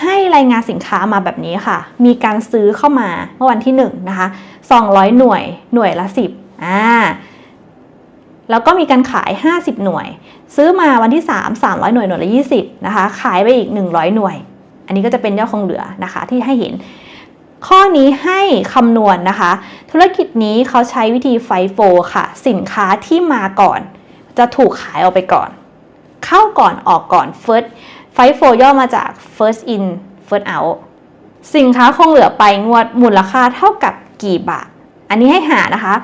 ให้รายงานสินค้ามาแบบนี้ค่ะ มีการซื้อเข้ามาเมื่อวันที่1นะคะ200 หน่วยหน่วยละ 10อ่าแล้วก็มีการขาย 50 หน่วย ซื้อมาวันที่ 3 300 หน่วยหน่วยละ 20นะคะขายไปอีก 100 หน่วย อันนี้ก็จะเป็นยอดคงเหลือนะคะที่ให้เห็น ข้อนี้ให้คำนวณนะคะ ธุรกิจนี้เขาใช้วิธีไฟโฟค่ะ สินค้าที่มาก่อน จะถูกขายออกไปก่อน เข้าก่อนออกก่อน first ไฟโฟย่อมาจาก first in first out สินค้าคงเหลือไปงวดมูลค่าเท่ากับกี่บาท อันนี้ให้หานะคะ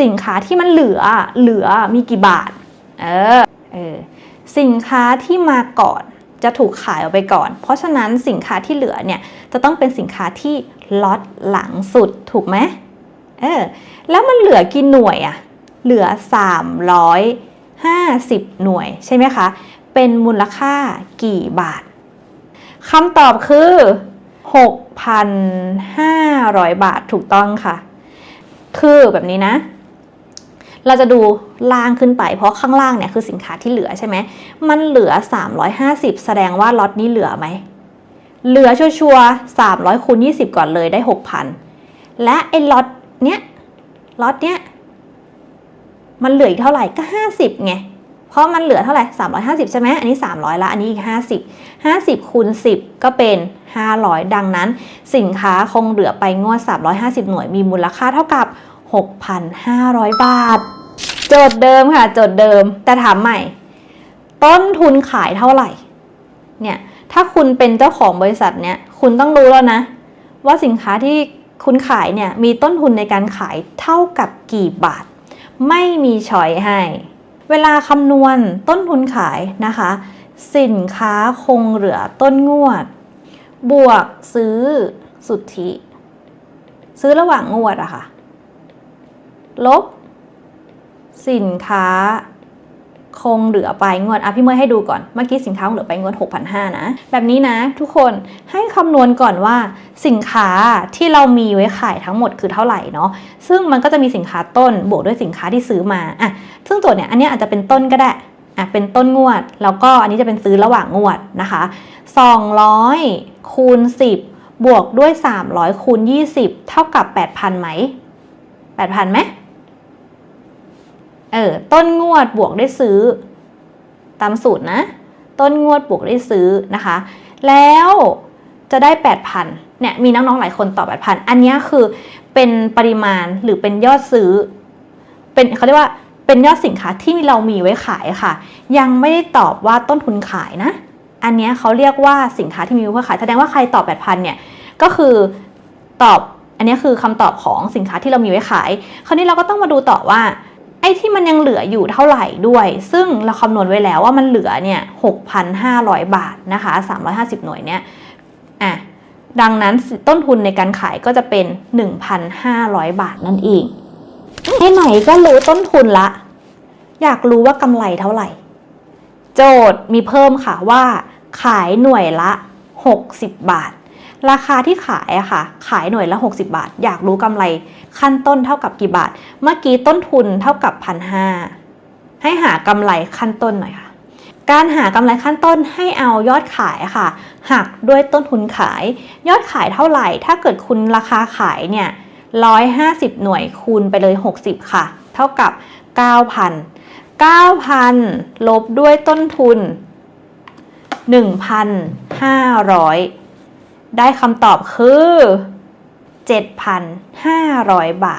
สินค้าที่มันเหลือเหลือมีกี่บาท เออเออสินค้าที่มาก่อนจะถูกขายออกไปก่อน เพราะฉะนั้นสินค้าที่เหลือเนี่ยจะต้องเป็นสินค้าที่ล็อตหลังสุดถูกไหมเออแล้วมันเหลือกี่หน่วยอะเหลือ 350 หน่วยใช่ไหมคะ เป็นมูลค่ากี่บาทคำตอบคือ 6,500 บาทถูกต้องค่ะ คือแบบนี้นะ เราจะดูล่างขึ้นไป เพราะข้างล่างเนี่ยคือสินค้าที่เหลือใช่ไหม มันเหลือ 350 แสดงว่าล็อตนี้เหลือไหม เหลือชัวร์ๆ300คูณ20 ก่อนเลยได้ 6,000 และไอ้ล็อตเนี้ย ล็อตเนี้ย มันเหลืออีกเท่าไหร่ก็ 50ไง เพราะมันเหลือเท่าไหร่ 350 ใช่ไหมอันนี้ 300 ละ อันนี้อีก 50 50คูณ10 ก็เป็น 500 ดังนั้น สินค้าคงเหลือไปงวด 350 หน่วยมีมูลค่าเท่ากับ 6,500 บาท โจทย์เดิมค่ะ โจทย์เดิม แต่ถามใหม่ ต้นทุนขายเท่าไหร่ เนี่ย ถ้าคุณเป็นเจ้าของบริษัทเนี่ย คุณต้องรู้แล้วนะ ว่าสินค้าที่คุณขายเนี่ย มีต้นทุนในการขายเท่ากับกี่บาท ไม่มีช้อยให้ เวลาคำนวณต้นทุนขายนะคะ สินค้าคงเหลือต้นงวด บวกซื้อสุทธิ ซื้อระหว่างงวดอะค่ะ ลบ สินค้า คงเหลือไปงวดอะพี่เมย์ให้ดูก่อน เมื่อกี้สินค้าคงเหลือไปงวด 6,500 นะ แบบนี้นะ ทุกคนให้คำนวณก่อนว่าสินค้าที่เรามีไว้ขายทั้งหมดคือเท่าไหร่เนาะ ซึ่งมันก็จะมีสินค้าต้นบวกด้วยสินค้าที่ซื้อมาอะซึ่งโจทย์เนี่ยอันนี้อาจจะเป็นต้นก็ได้อะเป็นต้นงวด แล้วก็อันนี้จะเป็นซื้อระหว่างงวดนะคะ200คูณ10 บวกด้วย 300คูณ20 เท่ากับ 8,000ไหม8,000ไหม เออต้นงวดบวกได้ซื้อ ตามสูตรนะ ต้นงวดบวกได้ซื้อนะคะ แล้วจะได้ 8,000เนี่ยมีน้องๆหลายคนตอบ8,000 อันนี้คือเป็นปริมาณหรือเป็นยอดซื้อ เป็นเขาเรียกว่าเป็นยอดสินค้าที่เรามีไว้ขายค่ะ ยังไม่ได้ตอบว่าต้นทุนขายนะ อันนี้เขาเรียกว่าสินค้าที่มีไว้ขายแสดงว่าใครตอบ8,000เนี่ยก็คือตอบอันนี้คือคำตอบของสินค้าที่เรามีไว้ขาย คราวนี้เราก็ต้องมาดูต่อว่า อ้ที่มันยังเหลืออยู่เท่าไหร่ด้วย ซึ่งเราคำนวณไว้แล้วว่ามันเหลือเนี่ย6,500 บาทนะคะ350 หน่วยเนี่ยอะดังนั้นต้นทุนในการขายก็จะเป็น 1,500 บาทนั่นเองไหนๆก็รู้ต้นทุนละ อยากรู้ว่ากำไรเท่าไหร่ โจทย์มีเพิ่มค่ะว่า ขายหน่วยละ 60 บาท ราคาที่ขายอะค่ะ ขายหน่วยละ 60 บาท อยากรู้กำไรขั้นต้นเท่ากับกี่บาท เมื่อกี้ต้นทุนเท่ากับพันหให้หากำไรขั้นต้นหน่อยค่ะ การหากำไรขั้นต้นให้เอายอดขายค่ะ หักด้วยต้นทุนขาย ยอดขายเท่าไหร่ ถ้าเกิดคุณราคาขายเนี่ย150 หน่วยคูณไปเลย 60 ค่ะ เท่ากับ 9,000 9,000 ลบด้วยต้นทุน 1,500 ได้คำตอบคือ 7,500 บาท